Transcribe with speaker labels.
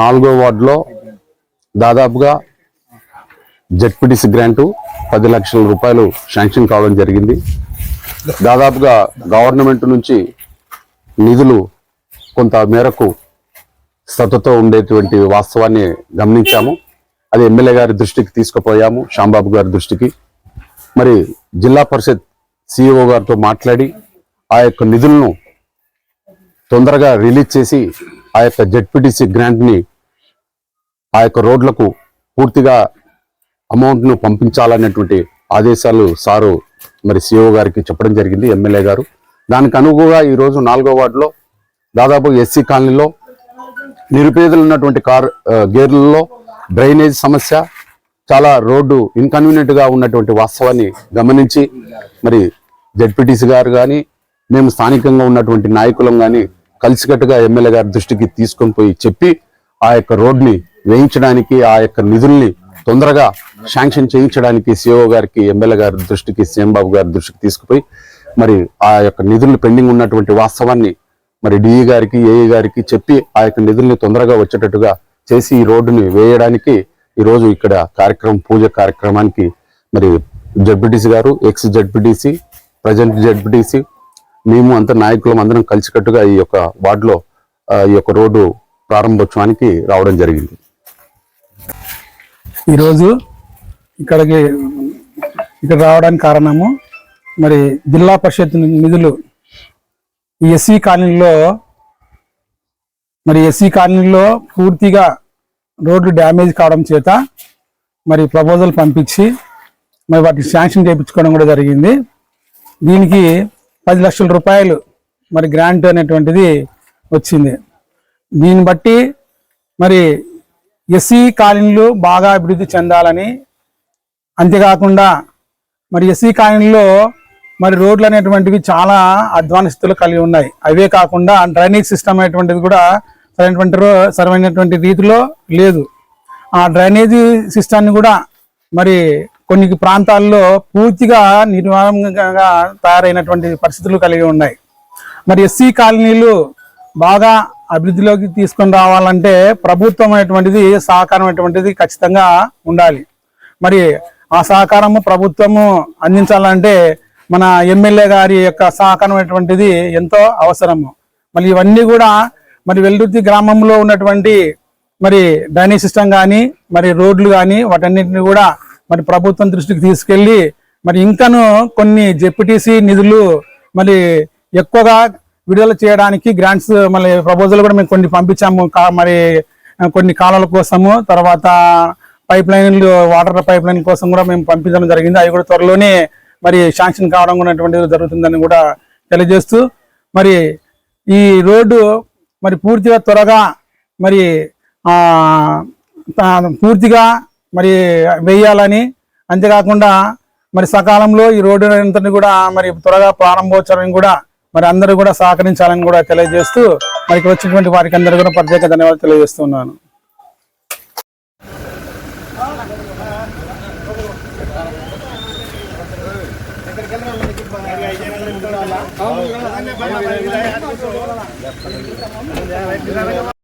Speaker 1: నాలుగో వార్డులో దాదాపుగా జెడ్పీటీసీ గ్రాంటు పది లక్షల రూపాయలు శాంక్షన్ కావడం జరిగింది. దాదాపుగా గవర్నమెంట్ నుంచి నిధులు కొంత మేరకు సతతో ఉండేటువంటి వాస్తవాన్ని గమనించాము. అది ఎమ్మెల్యే గారి దృష్టికి తీసుకుపోయాము శాంబాబు గారి దృష్టికి. మరి జిల్లా పరిషత్ సిఇఓ గారితో మాట్లాడి ఆ యొక్క నిధులను తొందరగా రిలీజ్ చేసి ఆ యొక్క జెడ్పీటీసీ గ్రాంట్ని ఆ యొక్క రోడ్లకు పూర్తిగా అమౌంట్ను పంపించాలనేటువంటి ఆదేశాలు సారు మరి సిఓ గారికి చెప్పడం జరిగింది ఎమ్మెల్యే గారు. దానికి అనుగుగా ఈరోజు నాలుగో వార్డులో దాదాపు ఎస్సీ కాలనీలో నిరుపేదలు ఉన్నటువంటి కార్ గేర్లలో డ్రైనేజ్ సమస్య చాలా రోడ్డు ఇన్కన్వీనియంట్గా ఉన్నటువంటి వాస్తవాన్ని గమనించి మరి జడ్పీటీసీ గారు కానీ మేము స్థానికంగా ఉన్నటువంటి నాయకులం కానీ కలిసికట్టుగా ఎమ్మెల్యే గారి దృష్టికి తీసుకొని పోయి చెప్పి ఆ యొక్క రోడ్ని వేయించడానికి ఆ యొక్క నిధుల్ని తొందరగా శాంక్షన్ చేయించడానికి సిఓ గారికి ఎమ్మెల్యే గారి దృష్టికి సీఎం బాబు గారి దృష్టికి తీసుకుపోయి మరి ఆ యొక్క నిధులు పెండింగ్ ఉన్నటువంటి వాస్తవాన్ని మరి డిఈ గారికి ఏఈ గారికి చెప్పి ఆ యొక్క నిధుల్ని తొందరగా వచ్చేటట్టుగా చేసి ఈ రోడ్డుని వేయడానికి ఈరోజు ఇక్కడ కార్యక్రమం పూజ కార్యక్రమానికి మరి జడ్పీటీసీ గారు ఎక్స్ జడ్పీటీసీ ప్రజెంట్ జడ్పీటీసీ మేము అంత నాయకులం అందరం కలిసికట్టుగా ఈ యొక్క వార్డులో ఈ యొక్క రోడ్డు ప్రారంభోత్సవానికి రావడం జరిగింది.
Speaker 2: ఈరోజు ఇక్కడికి ఇక్కడ రావడానికి కారణము మరి జిల్లా పరిషత్ నిధులు ఈ ఎస్సీ కాలనీలో మరి ఎస్సీ కాలనీలో పూర్తిగా రోడ్లు డ్యామేజ్ కావడం చేత మరి ప్రపోజల్ పంపించి మరి వాటికి శాంక్షన్ చేయించుకోవడం కూడా జరిగింది. దీనికి పది లక్షల రూపాయలు మరి గ్రాంట్ అనేటువంటిది వచ్చింది. దీన్ని బట్టి మరి ఎస్సీ కాలనీలు బాగా అభివృద్ధి చెందాలని అంతేకాకుండా మరి ఎస్సీ కాలనీలో మరి రోడ్లు అనేటువంటివి చాలా అధ్వానిస్తులు కలిగి ఉన్నాయి. అవే కాకుండా డ్రైనేజ్ సిస్టమ్ అనేటువంటిది కూడా సరైనటువంటి రో- సరైనటువంటి రీతిలో లేదు. ఆ డ్రైనేజీ సిస్టాన్ని కూడా మరి కొన్ని ప్రాంతాల్లో పూర్తిగా నిర్మాణంగా తయారైనటువంటి పరిస్థితులు కలిగి ఉన్నాయి. మరి ఎస్సీ కాలనీలు బాగా అభివృద్ధిలోకి తీసుకొని రావాలంటే ప్రభుత్వం అనేటువంటిది సహకారం అనేటువంటిది ఖచ్చితంగా ఉండాలి. మరి ఆ సహకారము ప్రభుత్వము అందించాలంటే మన ఎమ్మెల్యే గారి యొక్క సహకారం అనేటువంటిది ఎంతో అవసరము. మరి ఇవన్నీ కూడా మరి వెల్లుర్తి గ్రామంలో ఉన్నటువంటి మరి డ్రైనేజ్ సిస్టమ్ కానీ మరి రోడ్లు కానీ వాటన్నిటిని కూడా మరి ప్రభుత్వం దృష్టికి తీసుకెళ్ళి మరి ఇంకాను కొన్ని జెపిటిసి నిధులు మరి ఎక్కువగా విడుదల చేయడానికి గ్రాంట్స్ మళ్ళీ ప్రపోజల్ కూడా మేము కొన్ని పంపించాము. కా- మరి కొన్ని కాలాల కోసము తర్వాత పైప్ లైన్లు వాటర్ పైప్ లైన్ కోసం కూడా మేము పంపించడం జరిగింది. అవి కూడా త్వరలోనే మరి శాంక్షన్ కావడం కూడా జరుగుతుందని కూడా తెలియజేస్తూ మరి ఈ రోడ్డు మరి పూర్తిగా త్వరగా మరి పూర్తిగా మరి వేయాలని అంతేకాకుండా మరి సకాలంలో ఈ రోడ్డు అంతని కూడా మరి త్వరగా ప్రారంభోత్సవం కూడా మరి అందరూ కూడా సహకరించాలని కూడా తెలియజేస్తూ మరి ఇక్కడ వచ్చినటువంటి వారికి అందరూ కూడా ప్రత్యేక ధన్యవాదాలు తెలియజేస్తున్నాను.